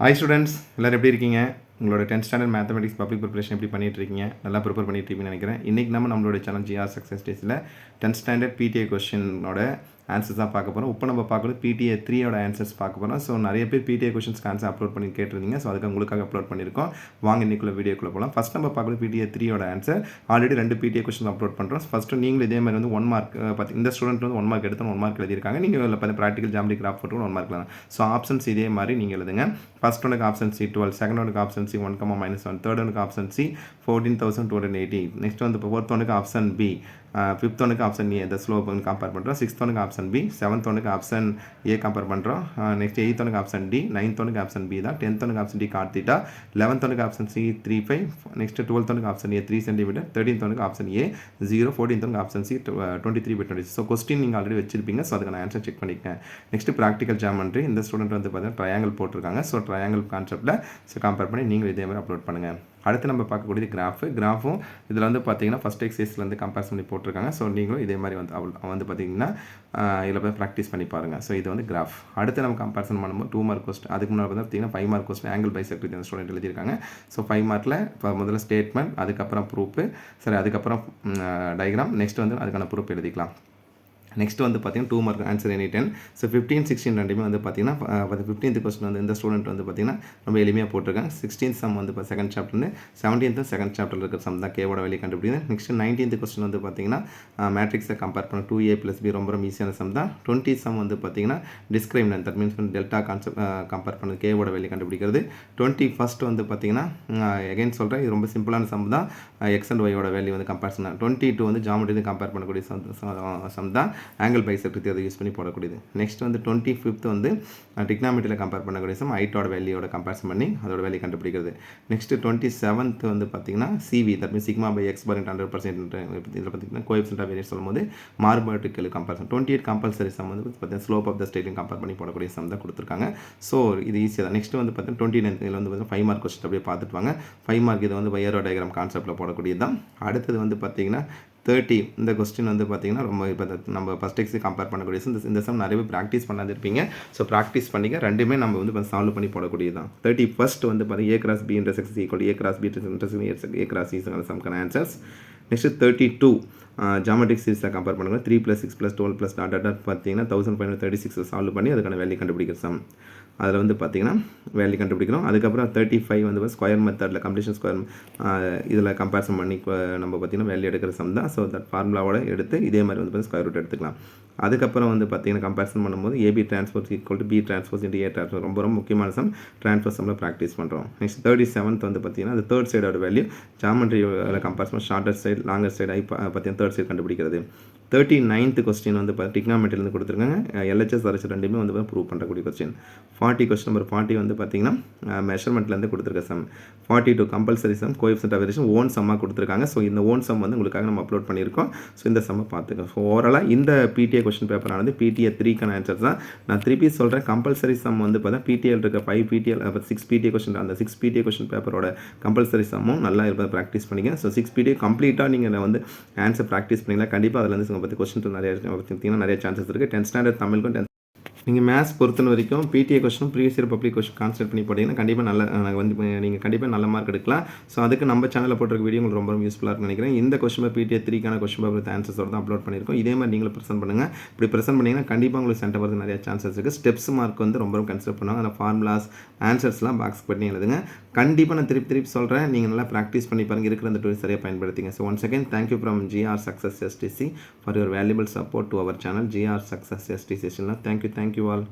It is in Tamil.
ஹாய் ஸ்டூடெண்ட்ஸ் எல்லோரும் எப்படி இருக்கீங்க? உங்களோட tenth standard mathematics public preparation எப்படி பண்ணிட்டு இருக்கீங்க நல்லா ப்ரிப்பேர் பண்ணிட்டு இருக்கீங்கன்னு நினைக்கிறேன். இன்றைக்கி நம்ம நம்மளோட சேனல் ஜிஆர் சக்ஸஸ் டேஸில் டென்த் ஸ்டாண்டர்ட் பிடிஏ கொஷினோட ஆன்சர்ஸ் தான் பார்க்க போகிறோம் இப்போ நம்ம பார்க்குறது பிடிஏ த்ரீயோட ஆன்சர்ஸ் பார்க்க போகிறோம் ஸோ நிறைய பேர் பிடிஏ கொஸ்டின்ஸ்க்கு ஆன்சர் அப்லோட் பண்ணி கேட்டிருந்தீங்க. ஸோ அதுக்கு உங்களுக்காக அப்லோட் பண்ணியிருக்கோம். வாங்க இன்னைக்குள்ள வீடியோக்குள்ளே போகலாம் ஃபஸ்ட் நம்ம பார்க்குறது பிடிஏ த்ரீயோட ஆன்சர் ஆல்ரெடி ரெண்டு பிடிஏ கொஷின் அப்லோட் பண்ணுறோம் ஃபஸ்ட்டு நீங்களும் இதே மாதிரி வந்து ஒன் மார்க் பார்த்து இந்த ஸ்டூடெண்ட் வந்து ஒன் மார்க் எடுத்து ஒன் மார்க் எழுதியிருக்காங்க. நீங்கள் இதில் பார்த்து ப்ராக்டிகல் ஜாமெட்ரி கிராஃப் போட்டு ஒன் மார்க் தான். ஸோ ஆப்ஷன்ஸ் இதே மாதிரி நீங்கள் எழுதுங்க. ஃபஸ்ட் ஒனுக்கு ஆப்ஷன் சி டுவெல் செகண்ட் ஒனுக்கு option option C one comma minus one third ஒனுக்கு option C fourteen thousand two hundred eighty next வந்து ஃபோர்த் ஒனுக்கு ஆப்ஷன் பி ஃபிஃப்த் ஒனுக்கு ஆப்ஷன் ஏ இந்த ஸ்லோப் கம்பேர் பண்ணுறோம் சிக்ஸ்த் ஒனுக்கு ஆப்ஷன் பி செவன்த் ஒனுக்கு ஆப்ஷன் ஏ கம்பேர் பண்ணுறோம் நெக்ஸ்ட் எயித் ஒனுக்கு ஆப்ஷன் டி நைன்த் ஒனுக்கு ஆப்ஷன் பி தான் டென்த் ஒனுக்கு ஆப்ஷன் டி கார்த்திட்டா லெவன்த் ஒனுக்கு option C three five next twelfth ஒனுக்கு option A three centimetre thirteenth ஒனுக்கு ஆப்ஷன் ஏ ஜீரோ ஃபோர்டீன்த் ஒனுக்கு option C twenty three by twenty so question நீங்கள் ஆல்ரெடி வச்சிருப்பீங்க ஸோ அதுக்கு நான் ஆன்சர் செக் பண்ணிக்கேன் நெக்ஸ்ட் ப்ராக்டிகல் ஜாமெண்ட்ரி இந்த ஸ்டூடெண்ட் வந்து பார்த்தீங்கன்னா ட்ரையாங்கிள் போட்டிருக்காங்க ஸோ ட்ரையாங்கிள் கான்செப்ட்டில் ஸோ கம்பேர் பண்ணி நீங்கள் இதே மாதிரி அப்லோட் பண்ணுங்கள் அடுத்து நம்ம பார்க்கக்கூடியது கிராஃபு கிராஃபும் இதில் வந்து பார்த்தீங்கன்னா ஃபஸ்ட் எக்ஸைஸில் வந்து கம்பேர் பண்ணி போட்டிருக்காங்க. ஸோ நீங்களும் இதே மாதிரி வந்து அவள் வந்து பார்த்தீங்கன்னா இதில் போய் ப்ராக்டிஸ் பண்ணி பாருங்கள் ஸோ இது வந்து கிராஃப் அடுத்து நம்ம கம்பேரிசன் பண்ணும்போது டூ மார்க் கொஸ்டின் அதுக்கு முன்னாடி வந்து பார்த்தீங்கன்னா five mark question angle bisector அந்த ஸ்டூடெண்ட் எழுதியிருக்காங்க. ஸோ ஃபைவ் மார்க்கில் இப்போ முதல்ல ஸ்டேட்மெண்ட் அதுக்கப்புறம் ப்ரூஃப் சரி அதுக்கப்புறம் டயக்ராம் நெக்ஸ்ட் வந்து அதுக்கான ப்ரூஃப் எழுதிக்கலாம். நெக்ஸ்ட் வந்து பார்த்தீங்கன்னா two mark answer any ten so fifteen sixteen ரெண்டுமே வந்து பார்த்தீங்கன்னா ஃபிஃப்டீன்த் கொஸ்டின் வந்து இந்த ஸ்டூடெண்ட் வந்து பார்த்தீங்கன்னா ரொம்ப எளிமையாக போட்டிருக்காங்க. சிக்ஸ்டீன் சம் வந்து இப்போ செகண்ட் சாப்டர்னு செவன்டீன்த்து செகண்ட் சாப்டர் இருக்கிற சம் தான் கேவோட வெளியே கண்டுபிடிக்குது. நெக்ஸ்ட் நைன்டீன்த் கொஸ்டின் வந்து பார்த்தீங்கன்னா மேட்ரிக்ஸை கம்பேர் பண்ண டூ ஏ ப்ளஸ் பி ரொம்ப ரொம்ப ஈஸியான சம் தான். டுவெண்ட்டி சம் வந்து பார்த்தீங்கன்னா discriminant that means delta concept compare பண்ணது கேவோட வெளியே கண்டுபிடிக்கிறது. டுவெண்ட்டி ஃபஸ்ட் வந்து பார்த்தீங்கன்னா எகைன் சொல்கிறேன் இது ரொம்ப சிம்பிளான சம் தான். எக்ஸ் அண்ட் ஒயோட வேல்யூ வந்து கம்பேர் பண்ண டுவெண்ட்டி டூ வந்து ஜாமெட்ரி கம்பேர் பண்ணக்கூடிய சம் தான். ஆங்கிள் பைசெக்டரி அதை யூஸ் பண்ணி போடக்கூடியது. நெக்ஸ்ட் வந்து டுவெண்ட்டி ஃபிஃப்த் வந்து டிக்னாமெட்டியில் கம்பேர் பண்ணக்கூடிய சம் ஹைட்டோட வேல்யூட கம்பேரிசன் பண்ணி அதோட வேல்யூ கண்டுபிடிக்கிறது. நெக்ஸ்ட் டுவெண்ட்டி செவன்த் வந்து பார்த்தீங்கன்னா CV that mean sigma by X per hundred percent இதில் பார்த்தீங்கன்னா கோஎப்சன்ட் ஆஃப் வேரியன்ஸ் சொல்லும்போது மார்பர்டிக்கல் comparison twenty eight compulsory sum வந்து பார்த்தீங்கன்னா ஸ்லோப் ஆஃப் த ஸ்டேட்டையும் கம்பேர் பண்ணி போடக்கூடிய சம் தான் கொடுத்துருக்காங்க. ஸோ இது ஈஸியாக தான். நெக்ஸ்ட் வந்து பார்த்தீங்கன்னா டுவெண்ட்டி நைன் இதில் வந்து பார்த்தீங்கன்னா ஃபைவ் மார்க் கொஸ்டின் அப்படியே பார்த்துட்டு வாங்க. ஃபைவ் மார்க் இது வந்து வயரோ டயக்ராம் கான்செப்ட்டில் போடக்கூடியது தான். அடுத்தது வந்து பார்த்தீங்கன்னா தேர்ட்டி இந்த கொஸ்டின் வந்து பார்த்தீங்கன்னா ரொம்ப இப்போ நம்ம ஃபஸ்ட் எக்ஸி கம்பேர் பண்ணக்கூடிய இந்த இந்த சம் நிறைய பேர் ப்ராக்டிஸ் பண்ணாதிருப்பீங்க. ஸோ ப்ராக்டிஸ் பண்ணிக்க ரெண்டுமே நம்ம வந்து சால்வ் பண்ணி போடக்கூடியது தான் தேர்ட்டி ஃபஸ்ட் வந்து பார்த்தீங்கன்னா A cross B intersects equal A cross B intersects A cross ஈஸான சம்க்கான answers next thirty two geometric சீரிஸை compare பண்ணுங்கள் three plus six plus twelve plus dot dot பார்த்தீங்கன்னா thousand five thirty six solve பண்ணி அதுக்கான வேல்யூ கண்டுபிடிக்கிற சம் அதில் வந்து பார்த்திங்கன்னா வேல்யூ கண்டுபிடிக்கிறோம் அதுக்கப்புறம் தேர்ட்டி ஃபைவ் வந்து ஸ்கொயர் மெத்தடில் கம்ப்ளீஷன் ஸ்கொயர் இதில் கம்பேரிசன் பண்ணி நம்ம பார்த்திங்கன்னா வேல்யூ எடுக்கிற சம் தான். ஸோ தட் ஃபார்முலாவோட எடுத்து இதே மாதிரி வந்து ஸ்கொயர் ரூட் எடுத்துக்கலாம். அதுக்கப்புறம் வந்து பார்த்திங்கன்னா கம்பேரிசன் பண்ணும்போது AB transport equal to B transport into A transport ரொம்ப ரொம்ப முக்கியமான சம் டிரான்ஸ்போர் சம்மில் ப்ராக்டிஸ் பண்ணுறோம் நெக்ஸ்ட் தேர்ட்டி செவன்த் வந்து பார்த்திங்கன்னா அது தேர்ட் சைடோட value ஜாமெட்ரியில் comparison shorter side longer side ஐ பார்த்தீங்கன்னா தேர்ட் சைடு கண்டுபிடிக்கிறது. தேர்ட்டி நைன்த் கொஸ்டின் வந்து பார்த்தீங்கன்னா டிக்னாமெட்ரிலேருந்து கொடுத்துருக்காங்க. எல்ஹெச்எஸ் அரசு ரெண்டுமே வந்து prove பண்ணுறக்கூடிய question forty question number forty வந்து பார்த்தீங்கன்னா மெஷர்மெண்ட்லேருந்து கொடுத்துருக்க sum forty two compulsory sum coefficient of own சம்மாக கொடுத்துருக்காங்க. ஸோ இந்த ஓன் சம் வந்து உங்களுக்காக நம்ம அப்லோட் பண்ணியிருக்கோம். ஸோ இந்த சம்மை பார்த்துக்கோ. ஸோ ஓவராலாக இந்த பிடிஏ கொஸ்டின் பேப்பரானது பிடிஏ த்ரீக்கான ஆன்சர் தான். நான் திருப்பி சொல்கிறேன் கம்பல்சரி சம் வந்து பார்த்தா பிடிஎல் இருக்க five PTL six PTA question அந்த சிக்ஸ் பிடிஏ கொஸ்டின் பேப்பரோட கம்பல்சரி சம்மும் நல்லா இருப்பதை ப்ராக்டிஸ் பண்ணிங்க ஸோ சிக்ஸ் பிடிஏ கம்ப்ளீட்டாக நீங்கள் வந்து ஆன்சர் ப்ராக்டிஸ் பண்ணிங்களா கண்டிப்பாக அதில் வந்து பற்றி கொஸ்டின் நிறைய பார்த்தீங்கன்னா நிறைய சான்சஸ் இருக்குது டென்த் ஸ்டாண்டர்ட் தமிழுக்கும் டென்த் நீங்கள் மேத்ஸ் பொறுத்த வரைக்கும் பிடிஏ கொஸ்டினும் ப்ரீவியஸ் இயர் பப்ளிக் கொஸ்டின் கான்சென்ட் பண்ணி போட்டிங்கன்னா கண்டிப்பாக நல்ல வந்து நீங்கள் கண்டிப்பாக நல்ல மார்க் எடுக்கலாம். ஸோ அதுக்கு நம்ம சேனலில் போட்டிருக்க வீடியோ உங்களுக்கு ரொம்ப யூஸ்ஃபுல்லாக இருக்குன்னு நினைக்கிறேன். இந்த கொஸ்டின் பேப்பர் பிடிஏ த்ரீக்கான கொஸ்டின் பேப்பர் ஆன்சர்ஸோட தான் அப்லோட் பண்ணியிருக்கோம். இதே மாதிரி நீங்களும் ப்ரெசென்ட் பண்ணுங்கள் இப்படி ப்ரெசென்ட் பண்ணிங்கன்னா கண்டிப்பாக உங்களுக்கு சென்டர் வரது நிறைய சான்சஸ் இருக்குது ஸ்டெப்ஸ் மார்க் வந்து ரொம்ப கன்சிடர் பண்ணுவாங்க. அந்த ஃபார்முலாஸ் ஆன்சர்ஸ்லாம் பாக்ஸ் பண்ணி எழுதுங்க. கண்டிப்பாக நான் திருப்பி திருப்பி சொல்கிறேன் நீங்கள் நல்லா ப்ராக்டிஸ் பண்ணி பாருங்கள் இருக்கிற அந்த டூல் சரியாக பயன்படுத்திங்க. So one second thank you from GR success STC for your valuable support to our channel GR success STC thank you thank you wall